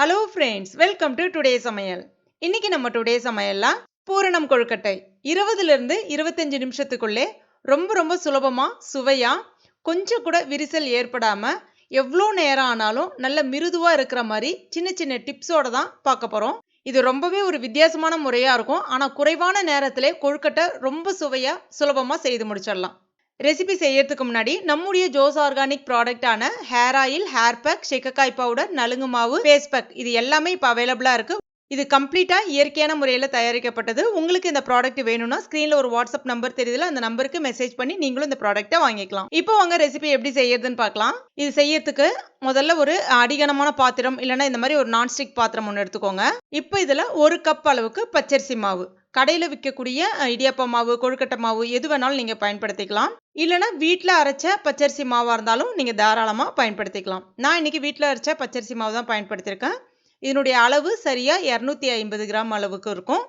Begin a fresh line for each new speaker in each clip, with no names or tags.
Hello friends welcome to today சமையல் இன்னைக்கு நம்ம டுடே சமையல்லாம் பூரணம் கொழுக்கட்டை. இருபதுலேருந்து இருபத்தஞ்சு நிமிஷத்துக்குள்ளே ரொம்ப ரொம்ப சுலபமாக சுவையாக கொஞ்சம் கூட விரிசல் ஏற்படாமல் எவ்வளோ நேரம் ஆனாலும் நல்ல மிருதுவாக இருக்கிற மாதிரி சின்ன சின்ன டிப்ஸோட தான் பார்க்க போகிறோம் இது ரொம்பவே ஒரு வித்தியாசமான முறையாக இருக்கும். ஆனால் குறைவான நேரத்திலே கொழுக்கட்டை ரொம்ப சுவையாக சுலபமாக செய்து முடிச்சிடலாம். ரெசிபி செய்யறதுக்கு முன்னாடி நம்முடைய ஜோஸ் ஆர்கானிக் ப்ராடக்டான ஹேர் ஆயில் ஹேர் பேக் செக்கக்காய் பவுடர் நலுங்கு மாவு ஃபேஸ் பேக் இது எல்லாமே இப்போ அவைலபிளாக இருக்குது இது கம்ப்ளீட்டாக இயற்கையான முறையில் தயாரிக்கப்பட்டது. உங்களுக்கு இந்த ப்ராடக்ட் வேணும்னா ஸ்க்ரீனில் ஒரு வாட்ஸ்அப் நம்பர் தெரியுதுல அந்த நம்பருக்கு மெசேஜ் பண்ணி நீங்களும் இந்த ப்ராடக்ட்டை வாங்கிக்கலாம். இப்போ வாங்க ரெசிபி எப்படி செய்யறதுன்னு பார்க்கலாம். இது செய்யறதுக்கு முதல்ல ஒரு அடிகனமான பாத்திரம் இல்லைன்னா இந்த மாதிரி ஒரு நான்ஸ்டிக் பாத்திரம் ஒன்று எடுத்துக்கோங்க. இப்போ இதில் ஒரு கப் அளவுக்கு பச்சரிசி மாவு. கடையில் விற்கக்கூடிய இடியாப்ப மாவு கொழுக்கட்டை மாவு எது வேணாலும் நீங்கள் பயன்படுத்திக்கலாம். இல்லைனா வீட்டில் அரைச்ச பச்சரிசி மாவாக இருந்தாலும் நீங்கள் தாராளமாக பயன்படுத்திக்கலாம். நான் இன்றைக்கி வீட்டில் அரைச்ச பச்சரிசி மாவு தான் பயன்படுத்தியிருக்கேன் இதனுடைய அளவு சரியாக இரநூத்தி ஐம்பது கிராம் அளவுக்கு இருக்கும்.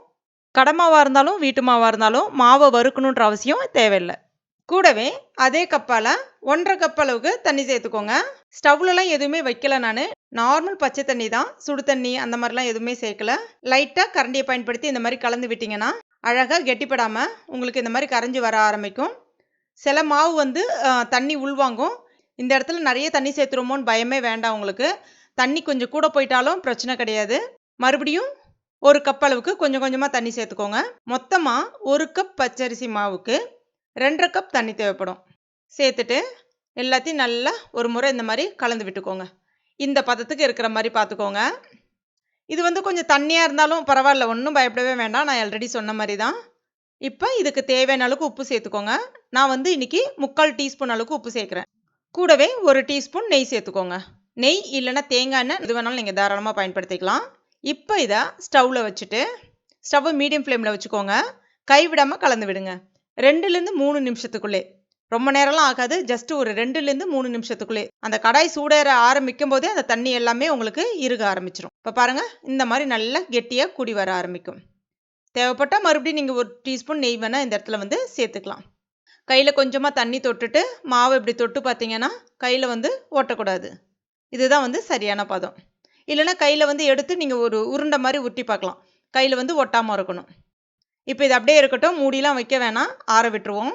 கடமாவாக இருந்தாலும் வீட்டு மாவாக இருந்தாலும் மாவை வறுக்கணுன்ற அவசியம் தேவையில்லை. கூடவே அதே கப்பால் ஒன்றரை கப் அளவுக்கு தண்ணி சேர்த்துக்கோங்க. ஸ்டவ்லலாம் எதுவுமே வைக்கல நான். நார்மல் பச்சை தண்ணி தான். சுடு தண்ணி அந்த மாதிரிலாம் எதுவுமே சேர்க்கல. லைட்டாக கரண்டியை பயன்படுத்தி இந்த மாதிரி கலந்து விட்டிங்கன்னா அழகாக கெட்டிப்படாமல் உங்களுக்கு இந்த மாதிரி கரைஞ்சி வர ஆரம்பிக்கும். சில மாவு வந்து தண்ணி உள்வாங்கும். இந்த இடத்துல நிறைய தண்ணி சேர்த்துருமோன்னு பயமே வேண்டாம் உங்களுக்கு. தண்ணி கொஞ்சம் கூட போயிட்டாலும் பிரச்சனை கிடையாது. மறுபடியும் ஒரு கப் அளவுக்கு கொஞ்சம் கொஞ்சமாக தண்ணி சேர்த்துக்கோங்க. மொத்தமாக ஒரு கப் பச்சரிசி மாவுக்கு ரெண்டரை கப் தண்ணி தேவைப்படும். சேர்த்துட்டு எல்லாத்தையும் நல்லா ஒரு முறை இந்த மாதிரி கலந்து விட்டுக்கோங்க. இந்த பதத்துக்கு இருக்கிற மாதிரி பார்த்துக்கோங்க. இது வந்து கொஞ்சம் தண்ணியாக இருந்தாலும் பரவாயில்ல ஒன்றும் பயப்படவே வேண்டாம். நான் ஆல்ரெடி சொன்ன மாதிரி தான். இப்போ இதுக்கு தேவையான அளவுக்கு உப்பு சேர்த்துக்கோங்க. நான் வந்து இன்றைக்கி முக்கால் டீஸ்பூன் அளவுக்கு உப்பு சேர்க்குறேன். கூடவே ஒரு டீஸ்பூன் நெய் சேர்த்துக்கோங்க. நெய் இல்லைன்னா தேங்காய் எண்ணெய் இது வேணாலும் நீங்கள் தாராளமாக பயன்படுத்திக்கலாம். இப்போ இதை ஸ்டவ்வில் வச்சுட்டு ஸ்டவ்வை மீடியம் ஃப்ளேமில் வச்சுக்கோங்க. கைவிடாமல் கலந்து விடுங்க. ரெண்டுலேருந்து மூணு நிமிஷத்துக்குள்ளே. ரொம்ப நேரம்லாம் ஆகாது. ஜஸ்ட் ஒரு ரெண்டுலேருந்து மூணு நிமிஷத்துக்குள்ளே. அந்த கடாய் சூடேற ஆரம்பிக்கும் போதே அந்த தண்ணி எல்லாமே உங்களுக்கு இருக ஆரம்பிச்சிடும் இப்போ பாருங்கள் இந்த மாதிரி நல்லா கெட்டியாக கூடி வர ஆரம்பிக்கும். தேவைப்பட்டால் மறுபடியும் நீங்கள் ஒரு டீஸ்பூன் நெய் வேணால் இந்த இடத்துல வந்து சேர்த்துக்கலாம். கையில் கொஞ்சமாக தண்ணி தொட்டுட்டு மாவு இப்படி தொட்டு பார்த்தீங்கன்னா கையில் வந்து ஓட்டக்கூடாது. இதுதான் வந்து சரியான பதம். இல்லைன்னா கையில் வந்து எடுத்து நீங்கள் ஒரு உருண்டை மாதிரி உருட்டி பார்க்கலாம். கையில் வந்து ஒட்டாமல் இருக்கணும். இப்போ இது அப்படியே இருக்கட்டும். மூடிலாம் வைக்க வேணாம். ஆற விட்டுருவோம்.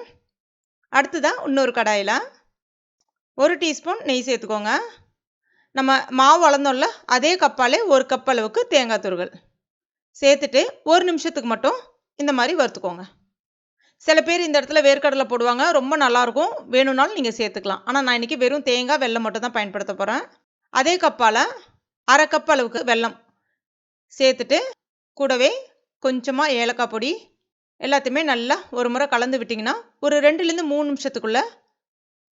அடுத்துதான் இன்னொரு கடாயில் ஒரு டீஸ்பூன் நெய் சேர்த்துக்கோங்க. நம்ம மாவு வளர்ந்தோம்ல அதே கப்பாலே ஒரு கப் அளவுக்கு தேங்காய் துருகள் சேர்த்துட்டு ஒரு நிமிஷத்துக்கு மட்டும் இந்த மாதிரி வறுத்துக்கோங்க. சில பேர் இந்த இடத்துல வேர்க்கடலை போடுவாங்க. ரொம்ப நல்லாயிருக்கும் வேணும்னாலும் நீங்கள் சேர்த்துக்கலாம். ஆனால் நான் இன்றைக்கி வெறும் தேங்காய் வெள்ளை மட்டும் தான் பயன்படுத்த போகிறேன் அதே கப்பால் அரை கப் அளவுக்கு வெல்லம் சேர்த்துட்டு கூடவே கொஞ்சமாக ஏலக்காய் பொடி எல்லாத்தையுமே நல்லா ஒரு முறை கலந்து விட்டிங்கன்னா ஒரு ரெண்டுலேருந்து மூணு நிமிஷத்துக்குள்ளே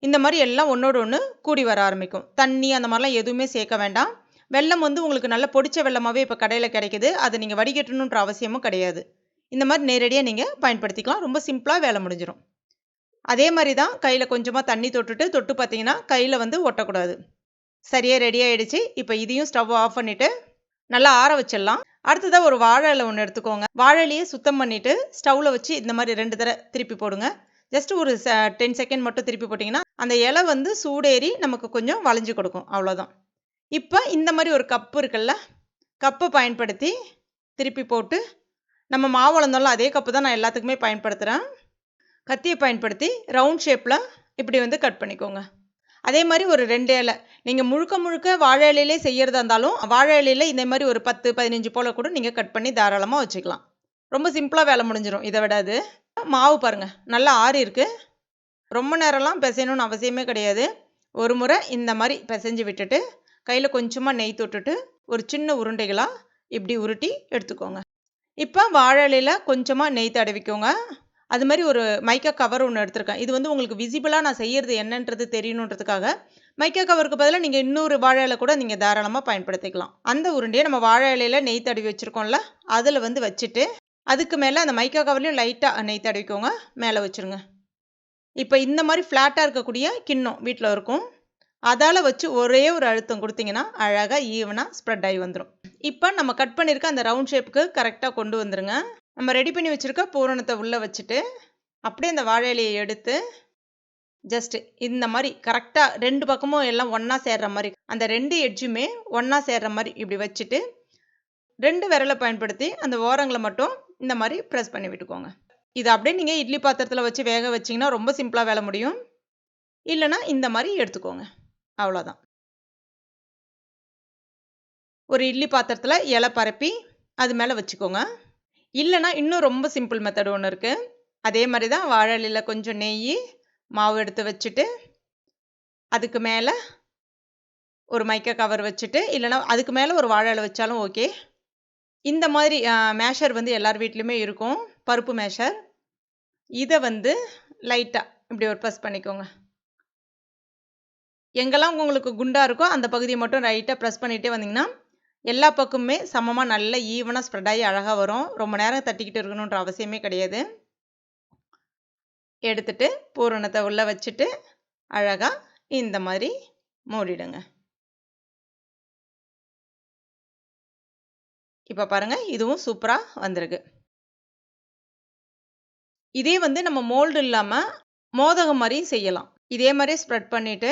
இந்த மாதிரி எல்லாம் ஒன்றோடு ஒன்று கூடி வர ஆரம்பிக்கும். தண்ணி அந்த மாதிரிலாம் எதுவுமே சேர்க்க வேண்டாம். வெள்ளம் வந்து உங்களுக்கு நல்ல பொடிச்ச வெள்ளமாகவே இப்போ கடையில் கிடைக்குது. அதை நீங்கள் வடிகட்டணுன்ற அவசியமும் கிடையாது. இந்த மாதிரி நேரடியாக நீங்கள் பயன்படுத்திக்கலாம். ரொம்ப சிம்பிளாக வேலை முடிஞ்சிடும் அதே மாதிரி தான் கையில் கொஞ்சமாக தண்ணி தொட்டுட்டு தொட்டு பார்த்தீங்கன்னா கையில் வந்து ஒட்டக்கூடாது. சரியாக ரெடி ஆகிடுச்சு இப்போ இதையும் ஸ்டவ் ஆஃப் பண்ணிவிட்டு நல்லா ஆற வச்சிடலாம். அடுத்ததாக ஒரு வாழை இலை ஒன்று எடுத்துக்கோங்க. வாழையிலையே சுத்தம் பண்ணிவிட்டு ஸ்டவ்வில் வச்சு இந்த மாதிரி ரெண்டு தடவை திருப்பி போடுங்க. ஜஸ்ட் ஒரு டென் செகண்ட் மட்டும் திருப்பி போட்டிங்கன்னா அந்த இலை வந்து சூடேறி நமக்கு கொஞ்சம் வளைஞ்சு கொடுக்கும். அவ்வளோதான் இப்போ இந்த மாதிரி ஒரு கப்பு இருக்குல்ல கப்பை பயன்படுத்தி திருப்பி போட்டு நம்ம மாவு வளர்ந்தாலும் அதே கப்பு தான் நான் எல்லாத்துக்குமே பயன்படுத்துகிறேன் கத்தியை பயன்படுத்தி ரவுண்ட் ஷேப்பில் இப்படி வந்து கட் பண்ணிக்கோங்க. அதே மாதிரி ஒரு ரெண்டு இலை. நீங்கள் முழுக்க முழுக்க வாழை இலையிலே செய்கிறதா இருந்தாலும் வாழை இலையில் இந்த மாதிரி ஒரு பத்து பதினஞ்சு போல் கூட நீங்கள் கட் பண்ணி தாராளமாக வச்சுக்கலாம். ரொம்ப சிம்பிளாக வேலை முடிஞ்சிடும் இதை விடாது மாவு பாருங்கள் நல்லா ஆறி இருக்குது ரொம்ப நேரம்லாம் பிசையணும்னு அவசியமே கிடையாது. ஒரு முறை இந்த மாதிரி பிசைஞ்சு விட்டுட்டு கையில் கொஞ்சமாக நெய் தொட்டுட்டு ஒரு சின்ன உருண்டைகளாக இப்படி உருட்டி எடுத்துக்கோங்க. இப்போ வாழை இலையில் கொஞ்சமாக நெய் தடவிக்கோங்க. அது மாதிரி ஒரு மைக்கா கவர் ஒன்று எடுத்திருக்கேன். இது வந்து உங்களுக்கு விசிபிளாக நான் செய்கிறது என்னன்றது தெரியணுன்றதுக்காக மைக்கா கவருக்கு பதிலாக நீங்கள் இன்னொரு வாழை இலை கூட நீங்கள் தாராளமாக பயன்படுத்திக்கலாம். அந்த உருண்டையை நம்ம வாழை இலையில நெய் தடவி வச்சுருக்கோம்ல அதில் வந்து வச்சுட்டு அதுக்கு மேலே அந்த மைக்கா கவர்லையும் லைட்டாக நெய் தடவிக்கோங்க மேலே வச்சுருங்க. இப்போ இந்த மாதிரி ஃப்ளாட்டாக இருக்கக்கூடிய கிண்ணம் வீட்டில் இருக்கும். அதால் வச்சு ஒரே ஒரு அழுத்தம் கொடுத்தீங்கன்னா அழகாக ஈவனாக ஸ்ப்ரெட் ஆகி வந்துடும் இப்போ நம்ம கட் பண்ணியிருக்க அந்த ரவுண்ட் ஷேப்புக்கு கரெக்டாக கொண்டு வந்துருங்க. நம்ம ரெடி பண்ணி வச்சுருக்க பூரணத்தை உள்ளே வச்சுட்டு அப்படியே இந்த வாழை இலையை எடுத்து ஜஸ்ட் இந்த மாதிரி கரெக்டாக ரெண்டு பக்கமும் எல்லாம் ஒன்றா சேர்ற மாதிரி அந்த ரெண்டு எட்ஜுமே ஒன்றா சேர்ற மாதிரி இப்படி வச்சுட்டு ரெண்டு விரலை பயன்படுத்தி அந்த ஓரங்களை மட்டும் இந்த மாதிரி ப்ரெஸ் பண்ணி விட்டுக்கோங்க. இது அப்படியே நீங்கள் இட்லி பாத்திரத்தில் வச்சு வேக வச்சிங்கன்னா ரொம்ப சிம்பிளாக வேலை முடியும். இல்லைன்னா இந்த மாதிரி எடுத்துக்கோங்க. அவ்வளோதான் ஒரு இட்லி பாத்திரத்தில் இலை பரப்பி அது மேலே வச்சுக்கோங்க. இல்லைன்னா இன்னும் ரொம்ப சிம்பிள் மெத்தட் ஒன்று இருக்குது அதே மாதிரி தான் வாழலையில் கொஞ்சம் நெய் மாவு எடுத்து வச்சுட்டு அதுக்கு மேலே ஒரு மைக்க கவர் வச்சுட்டு இல்லைன்னா அதுக்கு மேலே ஒரு வாழை வச்சாலும் ஓகே இந்த மாதிரி மேஷர் வந்து எல்லார் வீட்லேயுமே இருக்கும். பருப்பு மேஷர் இதை வந்து லைட்டாக இப்படி ஒரு ப்ரெஸ் பண்ணிக்கோங்க. எங்கெல்லாம் உங்களுக்கு குண்டாக இருக்கோ அந்த பகுதியை மட்டும் லைட்டாக ப்ரெஸ் பண்ணிகிட்டே வந்தீங்கன்னா எல்லா பக்கமுமே சமமாக நல்ல ஈவனாக ஸ்ப்ரெட் ஆகி அழகாக வரும். ரொம்ப நேரம் தட்டிக்கிட்டு இருக்கணுன்ற அவசியமே கிடையாது. எடுத்துட்டு பூரணத்தை உள்ளே வச்சுட்டு அழகாக இந்த மாதிரி மூடிடுங்க. இப்போ பாருங்கள் இதுவும் சூப்பராக வந்திருக்கு. இதே வந்து நம்ம மோல்டு இல்லாமல் மோதகம் மாதிரியும் செய்யலாம். இதே மாதிரி ஸ்ப்ரெட் பண்ணிவிட்டு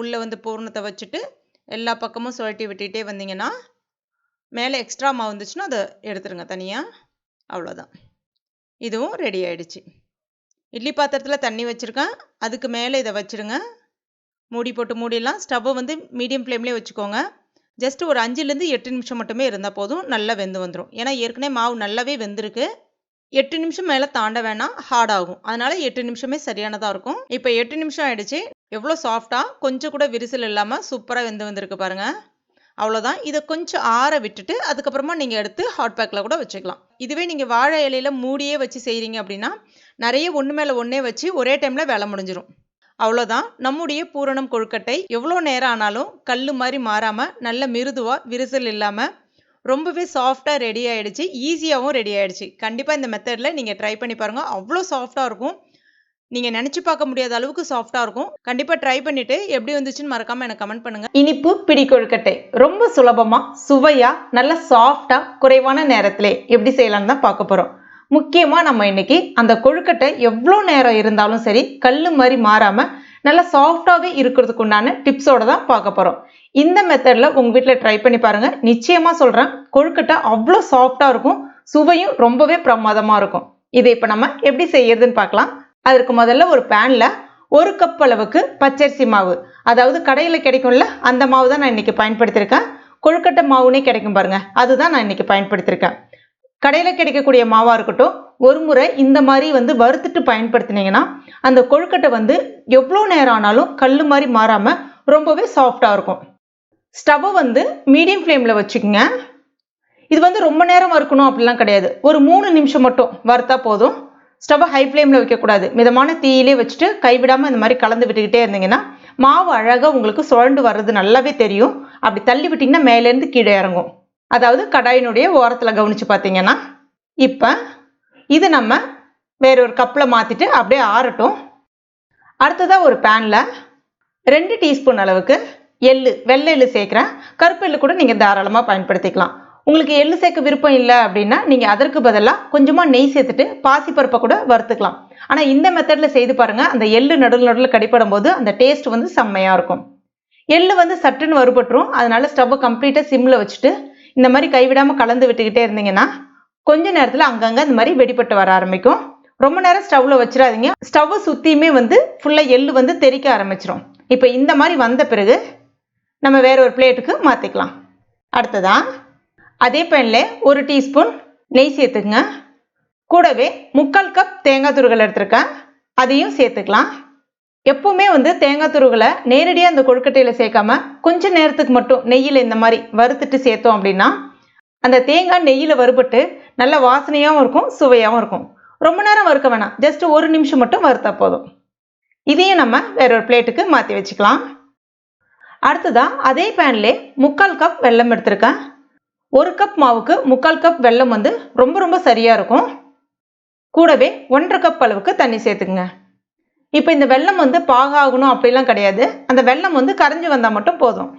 உள்ளே வந்து பூர்ணத்தை வச்சுட்டு எல்லா பக்கமும் சுழட்டி விட்டுகிட்டே வந்தீங்கன்னா மேலே எக்ஸ்ட்ரா மாவு வந்துச்சுன்னா அதை எடுத்துருங்க தனியாக அவ்வளோதான் இதுவும் ரெடி ஆயிடுச்சு. இட்லி பாத்திரத்தில் தண்ணி வச்சுருக்கேன். அதுக்கு மேலே இதை வச்சுருங்க. மூடி போட்டு மூடிடலாம். ஸ்டவ்வை வந்து மீடியம் ஃப்ளேம்லேயே வச்சுக்கோங்க. ஜஸ்ட் ஒரு அஞ்சுலேருந்து எட்டு நிமிஷம் மட்டுமே இருந்தால் போதும். நல்லா வெந்து வந்துடும் ஏன்னா ஏற்கனவே மாவு நல்லாவே வெந்திருக்கு. எட்டு நிமிஷம் மேலே தாண்ட வேணாம். ஹார்ட் ஆகும். அதனால் எட்டு நிமிஷமே சரியானதாக இருக்கும். இப்போ எட்டு நிமிஷம் ஆயிடுச்சு. எவ்வளோ சாஃப்டாக கொஞ்சம் கூட விரிசல் இல்லாமல் சூப்பராக வெந்து வந்திருக்கு பாருங்கள் அவ்வளோதான் இதை கொஞ்சம் ஆற விட்டுட்டு அதுக்கப்புறமா நீங்கள் எடுத்து ஹாட் பேக்கில் கூட வச்சுக்கலாம். இதுவே நீங்கள் வாழை இலையில் மூடியே வச்சு செய்கிறீங்க அப்படின்னா நிறைய ஒன்று மேலே ஒன்றே வச்சு ஒரே டைமில் வேலை முடிஞ்சிடும் அவ்வளோதான் நம்முடைய பூரணம் கொழுக்கட்டை எவ்வளோ நேரம் ஆனாலும் கல் மாதிரி மாறாமல் நல்ல மிருதுவாக விரிசல் இல்லாமல் ரொம்பவே சாஃப்டாக ரெடி ஆகிடுச்சு ஈஸியாகவும் ரெடி ஆகிடுச்சு கண்டிப்பாக இந்த மெத்தடில் நீங்கள் ட்ரை பண்ணி பாருங்கள் அவ்வளோ சாஃப்டாக இருக்கும். நீங்கள் நினச்சி பார்க்க முடியாத அளவுக்கு சாஃப்டாக இருக்கும். கண்டிப்பாக ட்ரை பண்ணிவிட்டு எப்படி வந்துச்சுன்னு மறக்காமல் எனக்கு கமெண்ட் பண்ணுங்கள் இனிப்பு பிடி கொழுக்கட்டை. ரொம்ப சுலபமாக சுவையாக நல்ல சாஃப்டாக குறைவான நேரத்திலே எப்படி செய்யலாம்னு தான் பார்க்க போகிறோம் முக்கியமாக நம்ம இன்னைக்கு அந்த கொழுக்கட்டை எவ்வளோ நேரம் இருந்தாலும் சரி கல் மாதிரி மாறாமல் நல்லா சாஃப்டாகவே இருக்கிறதுக்கு உண்டான டிப்ஸோட தான் பார்க்க போகிறோம் இந்த மெத்தடில் உங்கள் வீட்டில் ட்ரை பண்ணி பாருங்கள் நிச்சயமாக சொல்கிறேன் கொழுக்கட்டை அவ்வளோ சாஃப்டாக இருக்கும் சுவையும் ரொம்பவே பிரமாதமாக இருக்கும். இதை இப்போ நம்ம எப்படி செய்யறதுன்னு பார்க்கலாம். அதற்கு முதல்ல ஒரு பேனில் ஒரு கப் அளவுக்கு பச்சரிசி மாவு. அதாவது கடையில் கிடைக்கும்ல அந்த மாவு தான் நான் இன்னைக்கு பயன்படுத்தியிருக்கேன் கொழுக்கட்டை மாவுனே கிடைக்கும் பாருங்கள் அதுதான் நான் இன்னைக்கு பயன்படுத்தியிருக்கேன் கடையில் கிடைக்கக்கூடிய மாவாக இருக்கட்டும் ஒரு முறை இந்த மாதிரி வந்து வறுத்துட்டு பயன்படுத்தினீங்கன்னா அந்த கொழுக்கட்டை வந்து எவ்வளோ நேரம் ஆனாலும் கல் மாதிரி மாறாமல் ரொம்பவே சாஃப்டாக இருக்கும். ஸ்டவ்வை வந்து மீடியம் ஃப்ளேமில் வச்சுக்கோங்க. இது வந்து ரொம்ப நேரம் வறுக்கணும் அப்படிலாம் கிடையாது. ஒரு மூணு நிமிஷம் மட்டும் வறுத்தா போதும். ஸ்டவ் ஹை ஃப்ளேமில் வைக்கக்கூடாது. மிதமான தீயிலே வச்சுட்டு கைவிடாமல் இந்த மாதிரி கலந்து விட்டுக்கிட்டே இருந்தீங்கன்னா மாவு அழகாக உங்களுக்கு சுழண்டு வர்றது நல்லாவே தெரியும். அப்படி தள்ளி விட்டிங்கன்னா மேலேருந்து கீழே இறங்கும். அதாவது கடாயினுடைய ஓரத்தில் கவனித்து பார்த்தீங்கன்னா இப்போ இது நம்ம வேற ஒரு கப்பில் மாற்றிட்டு அப்படியே ஆறட்டும். அடுத்ததாக ஒரு பேனில் ரெண்டு டீஸ்பூன் அளவுக்கு எள்ளு வெள்ளை எள்ளு சேர்க்குறேன். கருப்பு எள்ளு கூட நீங்கள் தாராளமாக பயன்படுத்திக்கலாம். உங்களுக்கு எள்ளு சேர்க்க விருப்பம் இல்லை அப்படின்னா நீங்கள் அதற்கு பதிலாக கொஞ்சமாக நெய் சேர்த்துட்டு பாசிப்பருப்பை கூட வறுத்துக்கலாம். ஆனால் இந்த மெத்தடில் செய்து பாருங்கள் அந்த எள்ளு நடுவில் நடுவில் கடிப்படும் போது அந்த டேஸ்ட் வந்து செம்மையாக இருக்கும். எள்ளு வந்து சட்டுன்னு வறுபட்டுரும். அதனால ஸ்டவ்வை கம்ப்ளீட்டாக சிம்மில் வச்சுட்டு இந்த மாதிரி கைவிடாமல் கலந்து விட்டுக்கிட்டே இருந்தீங்கன்னா கொஞ்ச நேரத்தில் அங்கங்கே இந்த மாதிரி வெடிப்பட்டு வர ஆரம்பிக்கும். ரொம்ப நேரம் ஸ்டவ்வில் வச்சிடாதீங்க. ஸ்டவ்வை சுற்றியுமே வந்து ஃபுல்லாக எள்ளு வந்து தெறிக்க ஆரம்பிச்சிடும் இப்போ இந்த மாதிரி வந்த பிறகு நம்ம வேற ஒரு பிளேட்டுக்கு மாற்றிக்கலாம் அடுத்ததான் அதே பேனில் ஒரு டீஸ்பூன் நெய் சேர்த்துக்குங்க. கூடவே முக்கால் கப் தேங்காய் துருகள் எடுத்திருக்கேன். அதையும் சேர்த்துக்கலாம். எப்பவுமே வந்து தேங்காய் துருகளை நேரடியாக அந்த கொழுக்கட்டையில் சேர்க்காம கொஞ்ச நேரத்துக்கு மட்டும் நெய்யில் இந்த மாதிரி வறுத்துட்டு சேர்த்தோம் அப்படின்னா அந்த தேங்காய் நெய்யில் வறுபட்டு நல்ல வாசனையாகவும் இருக்கும் சுவையாகவும் இருக்கும். ரொம்ப நேரம் வறுக்க வேணாம். ஜஸ்ட் ஒரு நிமிஷம் மட்டும் வறுத்தா போதும். இதையும் நம்ம வேற ஒரு பிளேட்டுக்கு மாற்றி வச்சுக்கலாம். அடுத்ததாக அதே பேன்லே முக்கால் கப் வெல்லம் எடுத்திருக்கேன். ஒரு கப் மாவுக்கு முக்கால் கப் வெல்லம் வந்து ரொம்ப ரொம்ப சரியாக இருக்கும். கூடவே ஒன்றரை கப் அளவுக்கு தண்ணி சேர்த்துக்குங்க. இப்போ இந்த வெல்லம் வந்து பாகாகணும் அப்படிலாம் கிடையாது. அந்த வெல்லம் வந்து கரைஞ்சி வந்தால் மட்டும் போதும்.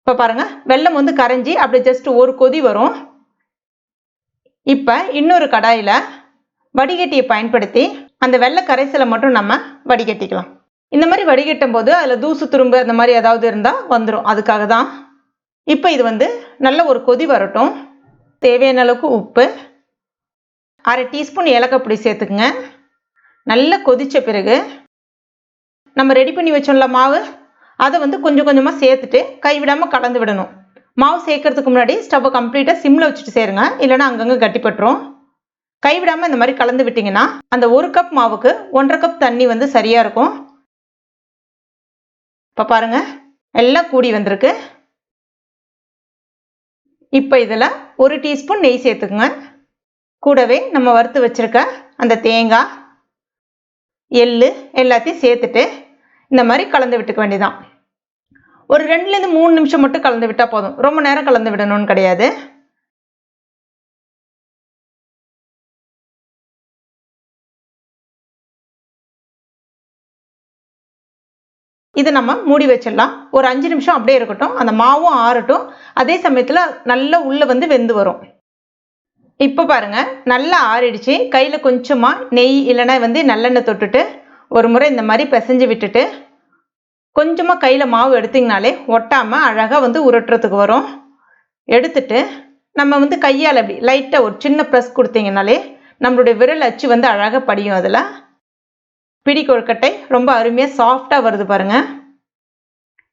இப்போ பாருங்க வெல்லம் வந்து கரைஞ்சி அப்படி ஜஸ்ட் ஒரு கொதி வரும். இப்போ இன்னொரு கடாயில் வடிகட்டியை பயன்படுத்தி அந்த வெள்ளை கரைசலை மட்டும் நம்ம வடிகட்டிக்கலாம். இந்த மாதிரி வடிகட்டும் போது அதில் தூசு துரும்பு அந்த மாதிரி ஏதாவது இருந்தால் வந்துடும் அதுக்காக தான் இப்போ இது வந்து நல்ல ஒரு கொதி வரட்டும். தேவையான அளவுக்கு உப்பு. அரை டீஸ்பூன் ஏலக்காய் பொடி சேர்த்துக்குங்க. நல்லா கொதித்த பிறகு நம்ம ரெடி பண்ணி வச்சோம்ல மாவு அதை வந்து கொஞ்சம் கொஞ்சமாக சேர்த்துட்டு கைவிடாமல் கலந்து விடணும். மாவு சேர்க்கறதுக்கு முன்னாடி ஸ்டவ்வை கம்ப்ளீட்டாக சிம்மில் வச்சுட்டு சேருங்க. இல்லைன்னா அங்கங்கே கட்டிப்பட்டுரும். கைவிடாமல் இந்த மாதிரி கலந்து விட்டிங்கன்னா அந்த ஒரு கப் மாவுக்கு ஒன்றரை கப் தண்ணி வந்து சரியாக இருக்கும். இப்போ பாருங்கள் எல்லாம் கூடி வந்திருக்கு. இப்போ இதில் ஒரு டீஸ்பூன் நெய் சேர்த்துக்குங்க. கூடவே நம்ம வறுத்து வச்சுருக்க அந்த தேங்காய் எள்ளு எல்லாத்தையும் சேர்த்துட்டு இந்த மாதிரி கலந்து விட்டுக்க வேண்டியதான் ஒரு ரெண்டுலேருந்து மூணு நிமிஷம் மட்டும் கலந்து விட்டால் போதும். ரொம்ப நேரம் கலந்து விடணும்னு கிடையாது. இதை நம்ம மூடி வச்சிடலாம். ஒரு அஞ்சு நிமிஷம் அப்படியே இருக்கட்டும். அந்த மாவும் ஆறட்டும். அதே சமயத்தில் நல்லா உள்ளே வந்து வெந்து வரும். இப்போ பாருங்க நல்லா ஆறிடுச்சு. கையில் கொஞ்சமாக நெய் இல்லைன்னா வந்து நல்லெண்ணெய் தொட்டுட்டு ஒரு முறை இந்த மாதிரி பிசைஞ்சு விட்டுட்டு கொஞ்சமாக கையில் மாவு எடுத்திங்கனாலே ஒட்டாமல் அழகாக வந்து உருட்டுறதுக்கு வரும். எடுத்துட்டு நம்ம வந்து கையால் அப்படி லைட்டாக ஒரு சின்ன ப்ரெஸ் கொடுத்தீங்கனாலே நம்மளுடைய விரல் அச்சு வந்து அழகாக படியும் அதில். பிடி கொழுக்கட்டை ரொம்ப அருமையாக சாஃப்டாக வருது பாருங்கள்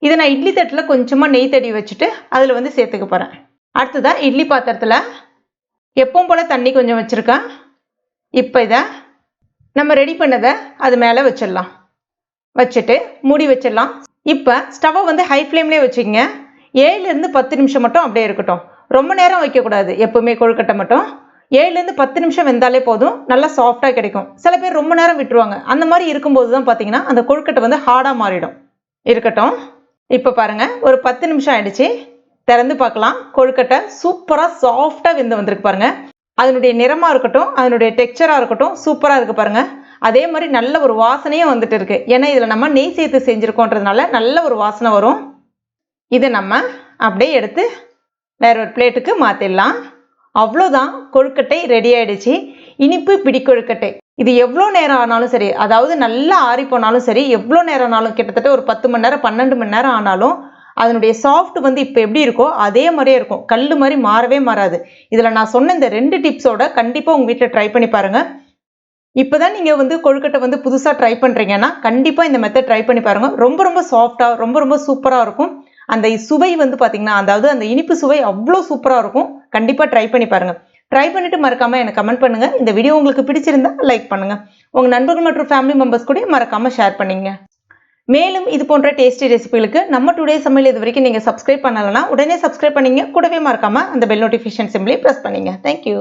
இதை நான் இட்லி தட்டில் கொஞ்சமாக நெய் தடி வச்சுட்டு அதில் வந்து சேர்த்துக்க போகிறேன் அடுத்ததாக இட்லி பாத்திரத்தில் எப்பவும் போல் தண்ணி கொஞ்சம் வச்சுருக்கேன். இப்போ இதை நம்ம ரெடி பண்ணதை அது மேலே வச்சிடலாம். வச்சுட்டு மூடி வச்சிடலாம். இப்போ ஸ்டவ்வை வந்து ஹை ஃப்ளேம்லேயே வச்சுக்கோங்க. ஏழுலேருந்து பத்து நிமிஷம் மட்டும் அப்படியே இருக்கட்டும். ரொம்ப நேரம் வைக்கக்கூடாது. எப்போவுமே கொழுக்கட்டை மட்டும். ஏழுலேருந்து பத்து நிமிஷம் வெந்தாலே போதும். நல்லா சாஃப்டாக கிடைக்கும். சில பேர் ரொம்ப நேரம் விட்டுருவாங்க. அந்த மாதிரி இருக்கும்போது தான் பார்த்தீங்கன்னா அந்த கொழுக்கட்டை வந்து ஹார்டாக மாறிடும். இருக்கட்டும். இப்போ பாருங்கள் ஒரு பத்து நிமிஷம் ஆயிடுச்சு. திறந்து பார்க்கலாம். கொழுக்கட்டை சூப்பராக சாஃப்டாக வெந்து வந்திருக்கு பாருங்கள் அதனுடைய நிறமாக இருக்கட்டும் அதனுடைய டெக்ஸ்சராக இருக்கட்டும் சூப்பராக இருக்குது பாருங்கள் அதே மாதிரி நல்ல ஒரு வாசனையும் வந்துட்டு இருக்குது ஏன்னா இதில் நம்ம நெய் சேர்த்து செஞ்சுருக்கோன்றதுனால நல்ல ஒரு வாசனை வரும். இதை நம்ம அப்படியே எடுத்து வேற ஒரு பிளேட்டுக்கு மாற்றிடலாம் அவ்வளோதான் கொழுக்கட்டை ரெடி ஆயிடுச்சு. இனிப்பு பிடி கொழுக்கட்டை இது எவ்வளோ நேரம் ஆனாலும் சரி அதாவது நல்லா ஆறி போனாலும் சரி எவ்வளோ நேரம் ஆனாலும் கிட்டத்தட்ட ஒரு பத்து மணி நேரம் பன்னெண்டு மணி நேரம் ஆனாலும் அதனுடைய சாஃப்ட் வந்து இப்போ எப்படி இருக்கோ அதே மாதிரியே இருக்கும். கல் மாதிரி மாறவே மாறாது. இதில் நான் சொன்ன இந்த ரெண்டு டிப்ஸோட கண்டிப்பாக உங்கள் வீட்டில் ட்ரை பண்ணி பாருங்கள் இப்போ தான் நீங்கள் வந்து கொழுக்கட்டை வந்து புதுசாக ட்ரை பண்ணுறீங்கன்னா கண்டிப்பாக இந்த மெத்தட் ட்ரை பண்ணி பாருங்கள் ரொம்ப ரொம்ப சாஃப்டாக ரொம்ப ரொம்ப சூப்பராக இருக்கும். அந்த சுவை வந்து பார்த்திங்கன்னா அதாவது அந்த இனிப்பு சுவை அவ்வளோ சூப்பராக இருக்கும். கண்டிப்பாக ட்ரை பண்ணி பாருங்கள் ட்ரை பண்ணிட்டு மறக்காமல் எனக்கு கமெண்ட் பண்ணுங்கள் இந்த வீடியோ உங்களுக்கு பிடிச்சிருந்தா லைக் பண்ணுங்கள் உங்கள் நண்பர்கள் மற்றும் ஃபேமிலி மெம்பர்ஸ் கூட மறக்காமல் ஷேர் பண்ணிங்க. மேலும் இது போன்ற டேஸ்டி ரெசிபிகளுக்கு நம்ம டுடே சமையல் இது வரைக்கும் நீங்கள் சப்ஸ்கிரைப் பண்ணலைன்னா உடனே சப்ஸ்கிரைப் பண்ணிங்க. கூடவே மறக்காமல் அந்த பெல் நோட்டிஃபிகேஷன் சிம்லேயே ப்ரெஸ் பண்ணிங்க. Thank you